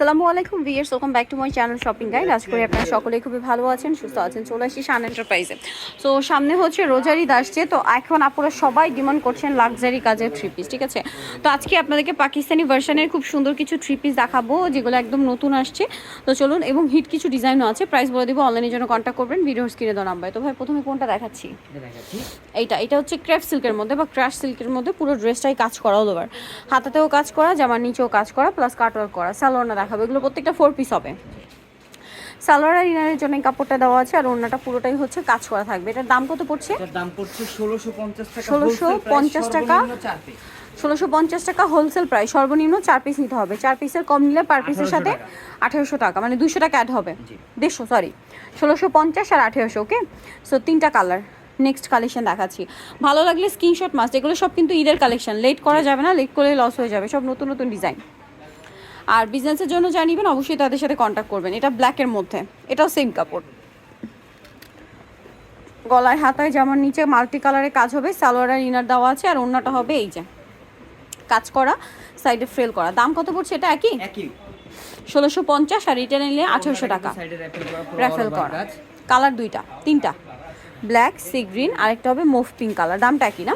সালামু আলাইকুম viewers welcome back to my channel shopping guide আজ করি আপনারা সকলে খুবই ভালো আছেন সুস্থ আছেন চলে আসি শান এন্টারপ্রাইজে তো সামনে হচ্ছে রোজারি আসছে তো এখন আপনারা সবাই ডিমান্ড করছেন লাক্সারি কাজের থ্রি পিস ঠিক আছে? তো আজকে আপনাদেরকে পাকিস্তানি ভার্সনের খুব সুন্দর কিছু থ্রি পিস দেখাবো যেগুলো একদম নতুন আসছে। তো চলুন এবং হিট কিছু ডিজাইনও আছে প্রাইস বলে দেবো অনলাইনের জন্য কন্ট্যাক্ট করবেন ভিডিও স্ক্রিনে দেওয়া নাম্বার তো ভাই প্রথমে কোনটা দেখাচ্ছি? এইটা এটা হচ্ছে ক্র্যাফ সিল্কের মধ্যে বা ক্রাশ সিল্কের মধ্যে পুরো ড্রেসটাই কাজ করা ওভার হাতাতেও কাজ করা জামার নিচেও কাজ করা প্লাস কাটওয়ার্ক করা সালোয়ারটা দেখাবো। এগুলো প্রত্যেকটা ফোর পিস হবে। সালোয়ার আর ইনারের জন্য কাপড়টা দেওয়া আছে আর ওড়নাটা পুরোটাই হচ্ছে কাজ করা থাকবে। এটার দাম কত পড়ছে? এটার দাম পড়ছে ষোলোশো পঞ্চাশ টাকা। 1650 টাকা? ষোলোশো পঞ্চাশ টাকা হোলসেল প্রাইস সর্বনিম্ন চার পিস নিতে হবে। চার পিসের কম নিলে পার পিসের সাথে। আঠেরোশো টাকা মানে দুশো টাকা অ্যাড হবে। দেড়শো সরি ষোলোশো পঞ্চাশ আর আঠেরোশো ওকে সো তিনটা কালার নেক্সট কালেকশন দেখাচ্ছি। ভালো লাগলে স্ক্রিনশট মাস্ট এগুলো সব কিন্তু ঈদের কালেকশন লেট করা যাবে না লেট করলে লস হয়ে যাবে। সব নতুন নতুন ডিজাইন আর বিজনেসের জন্য যা জানিবেন অবশ্যই তাদের সাথে কন্ট্যাক্ট করবেন। এটা ব্ল্যাকের মধ্যে। এটাও সেম কাপড়। গলায় হাতায় জামার নিচে মাল্টি কালারের কাজ হবে। সালোয়ার আর ইনার দেওয়া আছে আর অন্যটা হবে এই যে। কাজ করা সাইডে ফ্রেল করা। দাম কত পড়ছে এটা একই? ষোলোশো পঞ্চাশ আর রিটার্ন নিলে আঠেরোশো টাকা। র্যাফেল করা কালার দুইটা তিনটা। ব্ল্যাক সি গ্রিন আরেকটা হবে মুভ পিঙ্ক কালার দামটা একই না?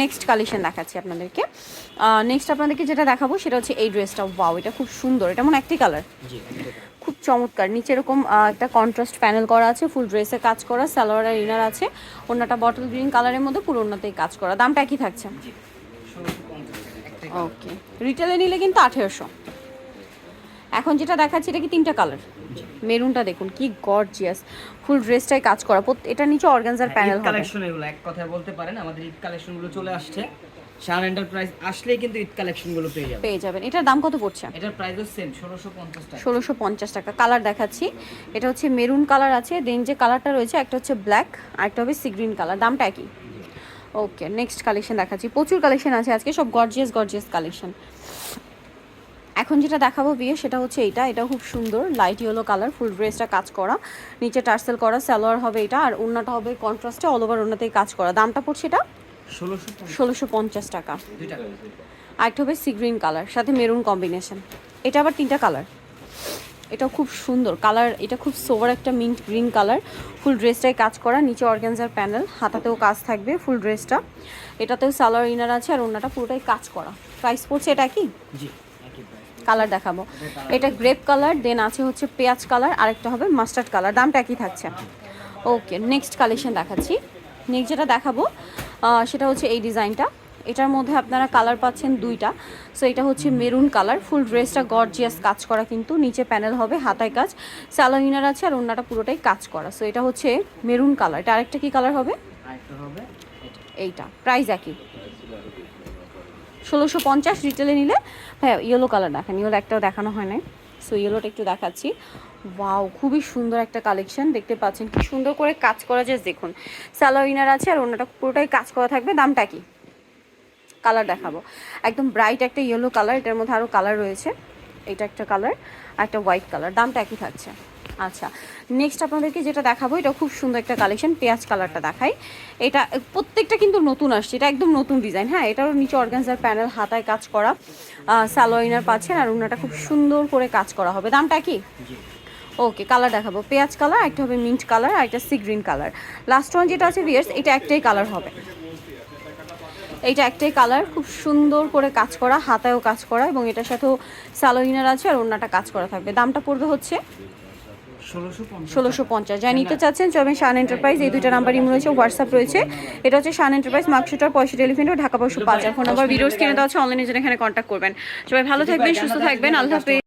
নেক্সট কালেকশন দেখাচ্ছি আপনাদেরকে। নেক্সট আপনাদেরকে যেটা দেখাবো সেটা হচ্ছে এই ড্রেসটা ওয়াও এটা খুব সুন্দর এটা মনে একটি কালার খুব চমৎকার। নিচে এরকম একটা কন্ট্রাস্ট প্যানেল করা আছে ফুল ড্রেসে কাজ করা সালোয়ার আর ইনার আছে। অন্যটা বটল গ্রিন কালারের মধ্যে পুরো অন্যতেই কাজ করা। দামটা একই থাকছে। ওকে রিটেলে নিলে কিন্তু আঠেরোশো। এখন যেটা দেখাচ্ছি এটা কি তিনটা কালার মেরুনটা দেখুন কি গর্জিয়াস ফুল ড্রেসটাই কাজ করা। এটা নিচে অর্গানজার প্যানেল কালেকশন এগুলো এক কথায় বলতে পারেন আমাদের ঈদ কালেকশনগুলো চলে আসছে। শান এন্টারপ্রাইজ আসলেই কিন্তু ঈদ কালেকশনগুলো পেয়ে যাবে পেয়ে যাবেন। এটার দাম কত পড়ছে? এটার প্রাইসও সেম ষোলোশো পঞ্চাশ টাকা। ষোলোশো পঞ্চাশ টাকা। কালার দেখাচ্ছি। এটা হচ্ছে মেরুন কালার আছে। দেন যে কালারটা রয়েছে একটা হচ্ছে ব্ল্যাক আর একটা হবে সি গ্রিন কালার দামটা একই? ওকে নেক্সট কালেকশন দেখাচ্ছি। প্রচুর কালেকশন আছে আজকে সব গর্জিয়াস গর্জিয়াস কালেকশন এখন যেটা দেখাবো বিয়ে সেটা হচ্ছে এইটা এটা খুব সুন্দর লাইট ইয়েলো কালার ফুল ড্রেসটা কাজ করা। নিচে টার্সেল করা সালোয়ার হবে এটা আর ওড়নাটা হবে কন্ট্রাস্টে অল ওভার ওড়নাতেই কাজ করা। দামটা পড়ছে এটা? ষোলোশো পঞ্চাশ। টাকা। আরেকটা হবে সি গ্রিন কালার সাথে মেরুন কম্বিনেশন এটা আবার তিনটা কালার এটাও খুব সুন্দর। কালার এটা খুব সোভার একটা মিন্ট গ্রিন কালার ফুল ড্রেসটাই কাজ করা নিচে অর্গানজার প্যানেল হাতাতেও কাজ থাকবে ফুল ড্রেসটা এটাতেও সালোয়ার ইনার আছে আর ওনাটা পুরোটাই কাজ করা। প্রাইস পড়ছে এটা কি একই কালার দেখাবো। এটা গ্রেপ কালার দেন আছে হচ্ছে পেঁয়াজ কালার আরেকটা হবে মাস্টার্ড কালার দামটা একই থাকছে। ওকে নেক্সট কালেকশন দেখাচ্ছি। নেক্সট যেটা দেখাবো সেটা হচ্ছে এই ডিজাইনটা। এটার মধ্যে আপনারা কালার পাচ্ছেন দুইটা। সো এটা হচ্ছে মেরুন কালার। ফুল ড্রেসটা গর্জিয়াস কাজ করা কিন্তু। নিচে প্যানেল হবে হাতায় কাজ। স্যালোইনার আছে আর অন্যটা পুরোটাই কাজ করা। সো এটা হচ্ছে মেরুন কালার। এটা আরেকটা কি কালার হবে? এইটা। প্রাইস একই। ষোলোশো পঞ্চাশ রিটেলে নিলে হ্যাঁ ইয়েলো কালার দেখেন। ইয়েলো একটাও দেখানো হয় না সো ইয়েলোটা একটু দেখাচ্ছি। ওয়াও খুবই সুন্দর একটা কালেকশন দেখতে পাচ্ছেন কি সুন্দর করে কাজ করা জাস্ট দেখুন স্যালো ইনার আছে আর অন্যটা পুরোটাই কাজ করা থাকবে। দামটা কি? কালার দেখাবো। একদম ব্রাইট একটা ইয়েলো কালার এটার মধ্যে আরও কালার রয়েছে। এটা একটা কালার আর একটা হোয়াইট কালার দামটা একই থাকছে। আচ্ছা নেক্সট আপনাদেরকে যেটা দেখাবো, এটা খুব সুন্দর একটা কালেকশন পেঁয়াজ কালারটা দেখাই। এটা, প্রত্যেকটা কিন্তু নতুন আসছে, এটা একদম নতুন ডিজাইন হ্যাঁ? এটারও নিচে অর্গানজার প্যানেল হাতায় কাজ করা স্যালোইনার পাচ্ছেন, আর ওনাটা খুব সুন্দর করে কাজ করা হবে। দামটা কি? ওকে কালার দেখাবো। পেঁয়াজ কালার একটা হবে মিন্ট কালার আর একটা sea green colour last one যেটা আছে ভিয়ার্স এটা একটাই কালার হবে। এইটা একটাই কালার খুব সুন্দর করে কাজ করা হাতায়ও কাজ করা এবং এটার সাথেও সালোইনার আছে আর অন্যটা কাজ করা থাকবে। দামটা পড়বে হচ্ছে ষোলোশো পঞ্চাশ। যা নিতে চাচ্ছেন চবেন শান এন্টারপ্রাইজ এই দুইটা নাম্বার নাম্বারই রয়েছে হোয়াটসঅ্যাপ রয়েছে। এটা হচ্ছে শান এন্টারপ্রাইজ মার্কশুটার পয়সা টেলিফোন ঢাকা পয়সা পাঁচ আর ফোন নাম্বার ভিডিওস কিনে দেওয়া হচ্ছে অনলাইনে জন্য এখানে কন্ট্যাক্ট করবেন। সবাই ভালো থাকবেন সুস্থ থাকবেন আল্লাহ হাফেজ।